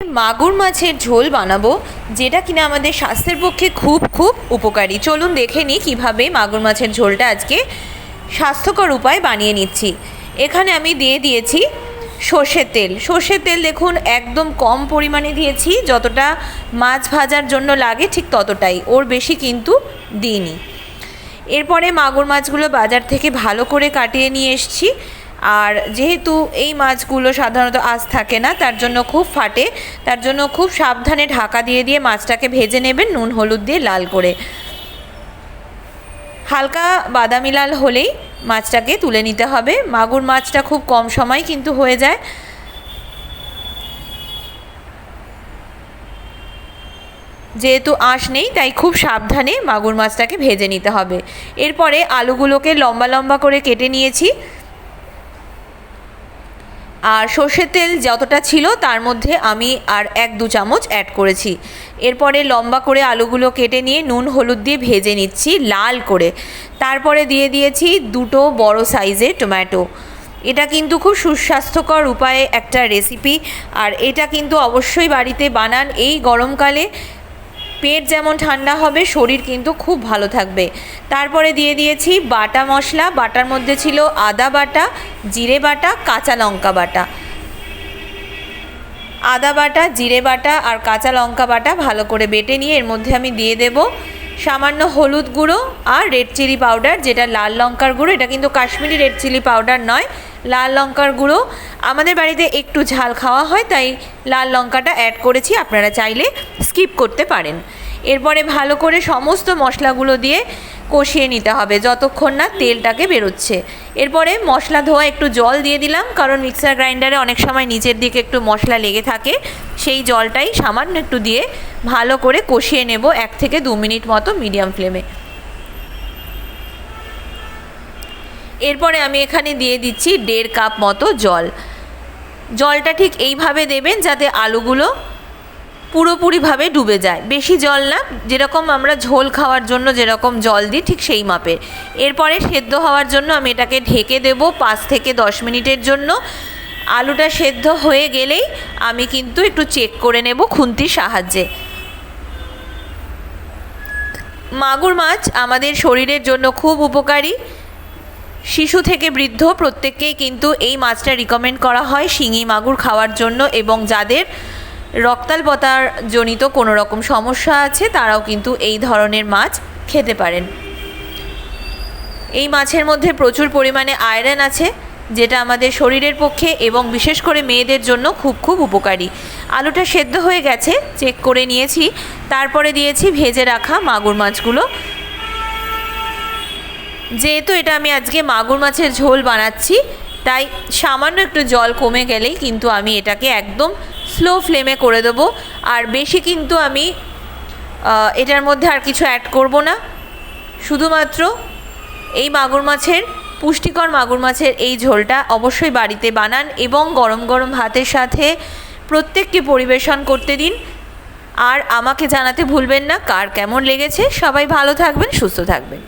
মাগুর মাছের ঝোল বানাবো, যেটা কিনা আমাদের স্বাস্থ্যের পক্ষে খুব খুব উপকারী। চলুন দেখে নিই কীভাবে মাগুর মাছের ঝোলটা আজকে স্বাস্থ্যকর উপায় বানিয়ে নিচ্ছি। এখানে আমি দিয়ে দিয়েছি সর্ষের তেল। সর্ষের তেল দেখুন, একদম কম পরিমাণে দিয়েছি, যতটা মাছ ভাজার জন্য লাগে ঠিক ততটাই। ওর বেশি কিন্তু দিইনি। এরপরে মাগুর মাছগুলো বাজার থেকে ভালো করে কাটিয়ে নিয়ে এসছি। আর যেহেতু এই মাছগুলো সাধারণত আজ থাকে না, তার জন্য খুব ফাটে। তার জন্য খুব সাবধানে ঢাকা দিয়ে দিয়ে মাছটাকে ভেজে নেবেন, নুন, হলুদ দিয়ে লাল করে। হালকা বাদামি লাল হলেই মাছটাকে তুলে নিতে হবে। মাগুর মাছটা খুব কম সময় কিন্তু হয়ে যায়। যেহেতু আঁশ নেই, তাই খুব সাবধানে মাগুর মাছটাকে ভেজে নিতে হবে। এরপরে আলুগুলোকে লম্বা লম্বা করে কেটে নিয়েছি। আর সর্ষের তেল যতটা ছিল, তার মধ্যে আমি আর এক দু চামচ অ্যাড করেছি। এরপরে লম্বা করে আলুগুলো কেটে নিয়ে নুন, হলুদ দিয়ে ভেজে নিচ্ছি, লাল করে। তারপরে দিয়ে দিয়েছি দুটো বড় সাইজের টমেটো। এটা কিন্তু খুব সুস্বাস্থ্যকর উপায়ে একটা রেসিপি আর এটা কিন্তু অবশ্যই বাড়িতে বানান। এই গরমকালে পেট যেমন ঠান্ডা হবে, শরীর কিন্তু খুব ভালো থাকবে। তারপরে দিয়ে দিয়েছি বাটা মশলা। বাটার মধ্যে ছিল আদা বাটা, জিরে বাটা, কাঁচা লঙ্কা বাটা। আদা বাটা, জিরে বাটা আর কাঁচা লঙ্কা বাটা ভালো করে বেটে নিয়ে এর মধ্যে আমি দিয়ে দেব সামান্য হলুদ গুঁড়ো আর রেড চিলি পাউডার, যেটা লাল লঙ্কার গুঁড়ো। এটা কিন্তু কাশ্মীরি রেড চিলি পাউডার নয়, লাল লঙ্কার গুঁড়ো। আমাদের বাড়িতে একটু ঝাল খাওয়া হয়, তাই লাল লঙ্কাটা অ্যাড করেছি। আপনারা চাইলে স্কিপ করতে পারেন। এরপরে ভালো করে সমস্ত মশলাগুলো দিয়ে কষিয়ে নিতে হবে যতক্ষণ না তেলটাকে বেরোচ্ছে। এরপরে মশলা ধোয়া একটু জল দিয়ে দিলাম, কারণ মিক্সার গ্রাইন্ডারে অনেক সময় নিচের দিকে একটু মশলা লেগে থাকে, সেই জলটাই সামান্য একটু দিয়ে ভালো করে কষিয়ে নেব এক থেকে দু মিনিট মতো মিডিয়াম ফ্লেমে। এরপরে আমি এখানে দিয়ে দিচ্ছি দেড় কাপ মতো জল। জলটা ঠিক এইভাবে দেবেন যাতে আলুগুলো পুরোপুরিভাবে ডুবে যায়। বেশি জল না, যেরকম আমরা ঝোল খাওয়ার জন্য যেরকম জল দিই ঠিক সেই মাপের এরপরে সেদ্ধ হওয়ার জন্য আমি এটাকে ঢেকে দেব পাঁচ থেকে দশ মিনিটের জন্য। আলুটা সেদ্ধ হয়ে গেলেই আমি কিন্তু একটু চেক করে নেব খুন্তির সাহায্যে। মাগুর মাছ আমাদের শরীরের জন্য খুব উপকারী। শিশু থেকে বৃদ্ধ প্রত্যেককেই কিন্তু এই মাছটা রিকমেন্ড করা হয়, শিঙি মাগুর খাওয়ার জন্য এবং যাদের রক্তাল্পতার জনিত কোনো রকম সমস্যা আছে, তারাও কিন্তু এই ধরনের মাছ খেতে পারেন। এই মাছের মধ্যে প্রচুর পরিমাণে আয়রন আছে, যেটা আমাদের শরীরের পক্ষে এবং বিশেষ করে মেয়েদের জন্য খুব খুব উপকারী। আলুটা সেদ্ধ হয়ে গেছে চেক করে নিয়েছি, তারপরে দিয়েছি ভেজে রাখা মাগুর মাছগুলো। যেহেতু এটা আমি আজকে মাগুর মাছের ঝোল বানাচ্ছি তাই সামান্য একটু জল কমে গেলেই কিন্তু আমি এটাকে একদম স্লো ফ্লেমে করে দেবো। আর বেশি কিন্তু আমি এটার মধ্যে আর কিছু অ্যাড করব না। শুধুমাত্র এই মাগুর মাছের, পুষ্টিকর মাগুর মাছের এই ঝোলটা অবশ্যই বাড়িতে বানান এবং গরম গরম ভাতের সাথে প্রত্যেককে পরিবেশন করতে দিন। আর আমাকে জানাতে ভুলবেন না, কার কেমন লেগেছে। সবাই ভালো থাকবেন, সুস্থ থাকবেন।